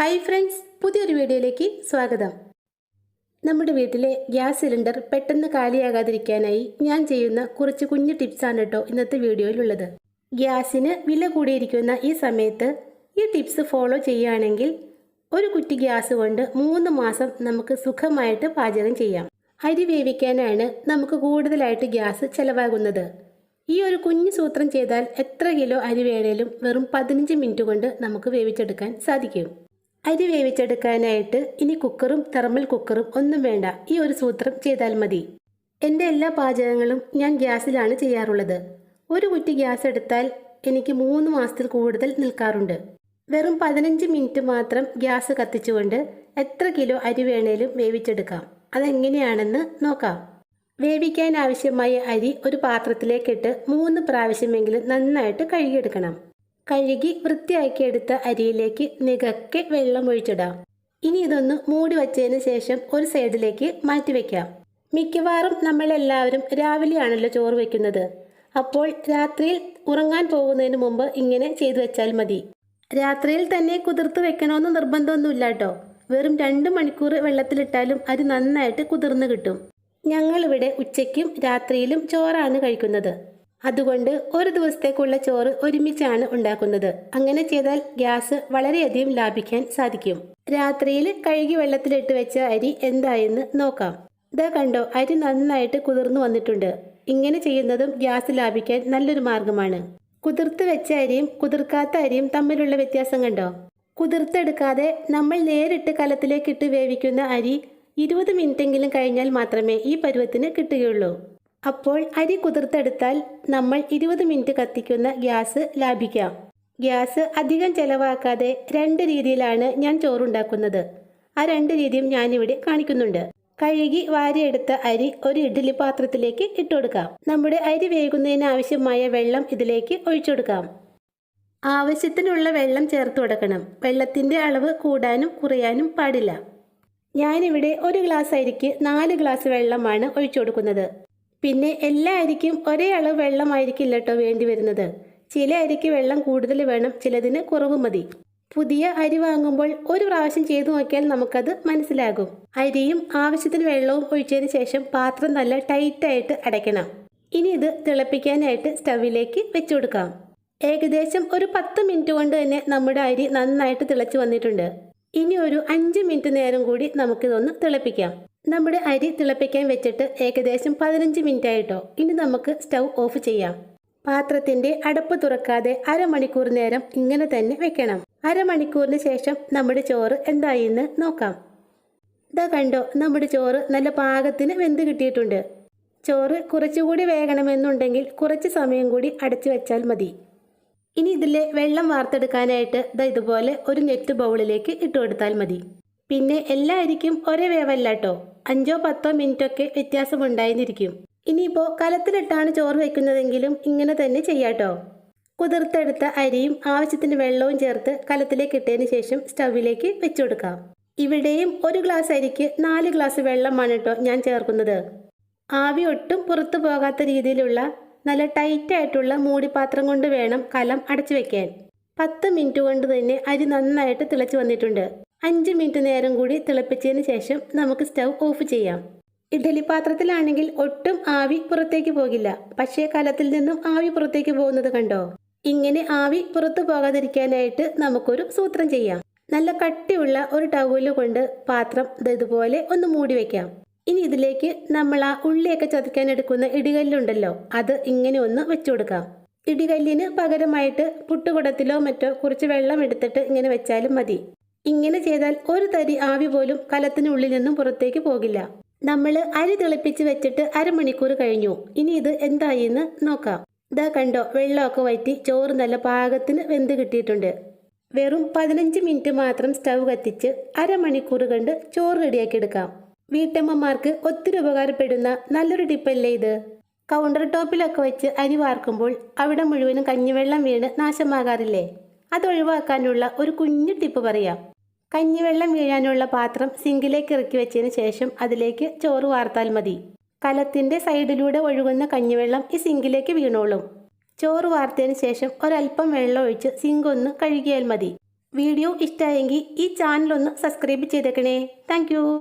Hi friends പുതിയൊരു വീഡിയോയിലേക്ക് സ്വാഗതം. നമ്മുടെ വീട്ടിലെ ഗ്യാസ് സിലിണ്ടർ പെട്ടെന്ന് കാലിയാകാതിരിക്കാനായി ഞാൻ ചെയ്യുന്ന കുറച്ച് കുഞ്ഞു ടിപ്സാണ് കേട്ടോ ഇന്നത്തെ വീഡിയോയിലുള്ളത്. ഗ്യാസിന് വില കൂടിയിരിക്കുന്ന ഈ സമയത്ത് ഈ ടിപ്സ് ഫോളോ ചെയ്യുകയാണെങ്കിൽ ഒരു കുറ്റി ഗ്യാസ് കൊണ്ട് മൂന്ന് മാസം നമുക്ക് സുഖമായിട്ട് പാചകം ചെയ്യാം. അരി വേവിക്കാനാണ് നമുക്ക് കൂടുതലായിട്ട് ഗ്യാസ് ചിലവാകുന്നത്. ഈ ഒരു കുഞ്ഞു സൂത്രം ചെയ്താൽ എത്ര കിലോ അരി വേണേലും വെറും പതിനഞ്ച് മിനിറ്റ് കൊണ്ട് നമുക്ക് വേവിച്ചെടുക്കാൻ സാധിക്കും. അരി വേവിച്ചെടുക്കാനായിട്ട് ഇനി കുക്കറും തെർമൽ കുക്കറും ഒന്നും വേണ്ട. ഈ ഒരു സൂത്രം ചെയ്താൽ മതി. എന്റെ എല്ലാ പാചകങ്ങളും ഞാൻ ഗ്യാസിലാണ് ചെയ്യാറുള്ളത്. ഒരു കുറ്റി ഗ്യാസ് എടുത്താൽ എനിക്ക് മൂന്ന് മാസത്തിൽ കൂടുതൽ നിൽക്കാറുണ്ട്. വെറും പതിനഞ്ച് മിനിറ്റ് മാത്രം ഗ്യാസ് കത്തിച്ചുകൊണ്ട് എത്ര കിലോ അരി വേണേലും വേവിച്ചെടുക്കാം. അതെങ്ങനെയാണെന്ന് നോക്കാം. വേവിക്കാൻ ആവശ്യമായ അരി ഒരു പാത്രത്തിലേക്കിട്ട് മൂന്ന് പ്രാവശ്യമെങ്കിലും നന്നായിട്ട് കഴുകിയെടുക്കണം. കഴുകി വൃത്തിയാക്കിയെടുത്ത അരിയിലേക്ക് നികക്കെ വെള്ളം ഒഴിച്ചിടാം. ഇനി ഇതൊന്ന് മൂടി വച്ചതിന് ശേഷം ഒരു സൈഡിലേക്ക് മാറ്റി വെക്കാം. മിക്കവാറും നമ്മളെല്ലാവരും രാവിലെയാണല്ലോ ചോറ് വെക്കുന്നത്. അപ്പോൾ രാത്രിയിൽ ഉറങ്ങാൻ പോകുന്നതിന് മുമ്പ് ഇങ്ങനെ ചെയ്തു വെച്ചാൽ മതി. രാത്രിയിൽ തന്നെ കുതിർത്ത് വെക്കണമെന്ന് നിർബന്ധമൊന്നുമില്ല കേട്ടോ വെറും രണ്ട് മണിക്കൂർ വെള്ളത്തിലിട്ടാലും അത് നന്നായിട്ട് കുതിർന്ന് കിട്ടും. ഞങ്ങളിവിടെ ഉച്ചയ്ക്കും രാത്രിയിലും ചോറാണ് കഴിക്കുന്നത്. അതുകൊണ്ട് ഒരു ദിവസത്തേക്കുള്ള ചോറ് ഒരുമിച്ചാണ് ഉണ്ടാക്കുന്നത്. അങ്ങനെ ചെയ്താൽ ഗ്യാസ് വളരെയധികം ലാഭിക്കാൻ സാധിക്കും. രാത്രിയിൽ കഴുകി വെള്ളത്തിലിട്ട് വെച്ച അരി എന്തായെന്ന് നോക്കാം. ഇതാ കണ്ടോ അരി നന്നായിട്ട് കുതിർന്നു വന്നിട്ടുണ്ട്. ഇങ്ങനെ ചെയ്യുന്നതും ഗ്യാസ് ലാഭിക്കാൻ നല്ലൊരു മാർഗമാണ്. കുതിർത്ത് വെച്ച അരിയും കുതിർക്കാത്ത അരിയും തമ്മിലുള്ള വ്യത്യാസം കണ്ടോ? കുതിർത്തെടുക്കാതെ നമ്മൾ നേരിട്ട് കലത്തിലേക്കിട്ട് വേവിക്കുന്ന അരി ഇരുപത് മിനിറ്റെങ്കിലും കഴിഞ്ഞാൽ മാത്രമേ ഈ പരുവത്തിന് കിട്ടുകയുള്ളൂ. അപ്പോൾ അരി കുതിർത്തെടുത്താൽ നമ്മൾ ഇരുപത് മിനിറ്റ് കത്തിക്കുന്ന ഗ്യാസ് ലാഭിക്കാം. ഗ്യാസ് അധികം ചെലവാക്കാതെ രണ്ട് രീതിയിലാണ് ഞാൻ ചോറുണ്ടാക്കുന്നത്. ആ രണ്ട് രീതിയും ഞാനിവിടെ കാണിക്കുന്നുണ്ട്. കഴുകി വാരിയെടുത്ത അരി ഒരു ഇഡ്ഡലി പാത്രത്തിലേക്ക് ഇട്ടുകൊടുക്കാം. നമ്മുടെ അരി വേകുന്നതിന് ആവശ്യമായ വെള്ളം ഇതിലേക്ക് ഒഴിച്ചുകൊടുക്കാം ആവശ്യത്തിനുള്ള വെള്ളം ചേർത്ത് കൊടുക്കണം. വെള്ളത്തിന്റെ അളവ് കൂടാനും കുറയാനും പാടില്ല. ഞാനിവിടെ ഒരു ഗ്ലാസ് അരിക്ക് നാല് ഗ്ലാസ് വെള്ളമാണ് ഒഴിച്ചു കൊടുക്കുന്നത്. പിന്നെ എല്ലാ അരിക്കും ഒരേ അളവ് വെള്ളമായിരിക്കില്ല കേട്ടോ വേണ്ടി വരുന്നത്. ചില അരിക്ക് വെള്ളം കൂടുതൽ വേണം ചിലതിന് കുറവ് മതി. പുതിയ അരി വാങ്ങുമ്പോൾ ഒരു പ്രാവശ്യം ചെയ്തു നോക്കിയാൽ നമുക്കത് മനസ്സിലാകും. അരിയും ആവശ്യത്തിന് വെള്ളവും ഒഴിച്ചതിന് ശേഷം പാത്രം നല്ല ടൈറ്റായിട്ട് അടയ്ക്കണം. ഇനി ഇത് തിളപ്പിക്കാനായിട്ട് സ്റ്റവിലേക്ക് വെച്ചു കൊടുക്കാം. ഏകദേശം ഒരു പത്ത് മിനിറ്റ് കൊണ്ട് തന്നെ നമ്മുടെ അരി നന്നായിട്ട് തിളച്ച് വന്നിട്ടുണ്ട്. ഇനി ഒരു അഞ്ച് മിനിറ്റ് നേരം കൂടി നമുക്കിതൊന്ന് തിളപ്പിക്കാം. നമ്മുടെ അരി തിളപ്പിക്കാൻ വെച്ചിട്ട് ഏകദേശം പതിനഞ്ച് മിനിറ്റ് ആയിട്ടോ ഇനി നമുക്ക് സ്റ്റൗ ഓഫ് ചെയ്യാം. പാത്രത്തിന്റെ അടപ്പ് തുറക്കാതെ അരമണിക്കൂർ നേരം ഇങ്ങനെ തന്നെ വെക്കണം. അരമണിക്കൂറിന് ശേഷം നമ്മുടെ ചോറ് എന്തായിന്ന് നോക്കാം. ഇതാ കണ്ടോ നമ്മുടെ ചോറ് നല്ല പാകത്തിന് വെന്ത് കിട്ടിയിട്ടുണ്ട്. ചോറ് കുറച്ചുകൂടി വേകണമെന്നുണ്ടെങ്കിൽ കുറച്ച് സമയം കൂടി അടച്ചു വെച്ചാൽ മതി. ഇനി ഇതിലെ വെള്ളം വാർത്തെടുക്കാനായിട്ട് ദാ ഇതുപോലെ ഒരു നെറ്റ് ബൗളിലേക്ക് ഇട്ടുകൊടുത്താൽ മതി. പിന്നെ എല്ലാ അരിക്കും ഒരേ വേവല്ല കേട്ടോ അഞ്ചോ പത്തോ മിനിറ്റ് ഒക്കെ വ്യത്യാസമുണ്ടായിരിക്കും. ഇനിയിപ്പോൾ കലത്തിലിട്ടാണ് ചോറ് വെക്കുന്നതെങ്കിലും ഇങ്ങനെ തന്നെ ചെയ്യാട്ടോ. കുതിർത്തെടുത്ത അരിയും ആവശ്യത്തിന് വെള്ളവും ചേർത്ത് കലത്തിലേക്ക് ഇട്ടതിന് ശേഷം സ്റ്റൗവിലേക്ക് വെച്ചു കൊടുക്കാം ഇവിടെയും ഒരു ഗ്ലാസ് അരിക്ക് നാല് ഗ്ലാസ് വെള്ളമാണ് കേട്ടോ ഞാൻ ചേർക്കുന്നത്. ആവി ഒട്ടും പുറത്തു പോകാത്ത രീതിയിലുള്ള നല്ല ടൈറ്റ് ആയിട്ടുള്ള മൂടിപ്പാത്രം കൊണ്ട് വേണം കലം അടച്ചു വെക്കാൻ. പത്ത് മിനിറ്റ് കൊണ്ട് തന്നെ അരി നന്നായിട്ട് തിളച്ചു വന്നിട്ടുണ്ട്. അഞ്ച് മിനിറ്റ് നേരം കൂടി തിളപ്പിച്ചതിന് ശേഷം നമുക്ക് സ്റ്റൗ ഓഫ് ചെയ്യാം. ഇഡ്ഡലി പാത്രത്തിലാണെങ്കിൽ ഒട്ടും ആവി പുറത്തേക്ക് പോകില്ല. പക്ഷേ കലത്തിൽ നിന്നും ആവി പുറത്തേക്ക് പോകുന്നത് കണ്ടോ? ഇങ്ങനെ ആവി പുറത്തു പോകാതിരിക്കാനായിട്ട് നമുക്കൊരു സൂത്രം ചെയ്യാം. നല്ല കട്ടിയുള്ള ഒരു ടവൽ കൊണ്ട് പാത്രം ഇതുപോലെ ഒന്ന് മൂടി വെക്കാം. ഇനി ഇതിലേക്ക് നമ്മൾ ആ ഉള്ളിയൊക്കെ ചതയ്ക്കാൻ എടുക്കുന്ന ഇടികല്ലുണ്ടല്ലോ അത് ഇങ്ങനെ ഒന്ന് വെച്ചു കൊടുക്കാം. ഇടികല്ലിന് പകരമായിട്ട് പുട്ടുകുടത്തിലോ മറ്റോ കുറച്ച് വെള്ളം എടുത്തിട്ട് ഇങ്ങനെ വെച്ചാലും മതി. ഇങ്ങനെ ചെയ്താൽ ഒരു തരി ആവി പോലും കലത്തിനുള്ളിൽ നിന്നും പുറത്തേക്ക് പോകില്ല. നമ്മൾ അരി തിളപ്പിച്ച് വെച്ചിട്ട് അരമണിക്കൂർ കഴിഞ്ഞു. ഇനി ഇത് എന്തായി എന്ന് നോക്കാം. ഇതാ കണ്ടോ വെള്ളമൊക്കെ വറ്റി ചോറ് നല്ല പാകത്തിന് വെന്ത് കിട്ടിയിട്ടുണ്ട്. വെറും പതിനഞ്ച് മിനിറ്റ് മാത്രം സ്റ്റൗ കത്തിച്ച് അരമണിക്കൂർ കണ്ട് ചോറ് റെഡിയാക്കി എടുക്കാം. വീട്ടമ്മമാർക്ക് ഒത്തിരി ഉപകാരപ്പെടുന്ന നല്ലൊരു ടിപ്പല്ലേ ഇത്? കൗണ്ടർ ടോപ്പിലൊക്കെ വെച്ച് അരി വാർക്കുമ്പോൾ അവിടെ മുഴുവനും കഞ്ഞിവെള്ളം വീണ് നാശമാകാറില്ലേ? അതൊഴിവാക്കാനുള്ള ഒരു കുഞ്ഞു ടിപ്പ് പറയാം. കഞ്ഞിവെള്ളം വീഴാനുള്ള പാത്രം സിങ്കിലേക്ക് ഇറക്കി വെച്ചതിന് ശേഷം അതിലേക്ക് ചോറ് വാർത്താൽ മതി. കലത്തിന്റെ സൈഡിലൂടെ ഒഴുകുന്ന കഞ്ഞിവെള്ളം ഈ സിങ്കിലേക്ക് വീണോളും. ചോറ് വാർത്തതിന് ശേഷം ഒരല്പം വെള്ളം ഒഴിച്ച് സിങ്ക് ഒന്ന് കഴുകിയാൽ മതി. വീഡിയോ ഇഷ്ടമായെങ്കിൽ ഈ ചാനലൊന്ന് സബ്സ്ക്രൈബ് ചെയ്തേക്കണേ. താങ്ക്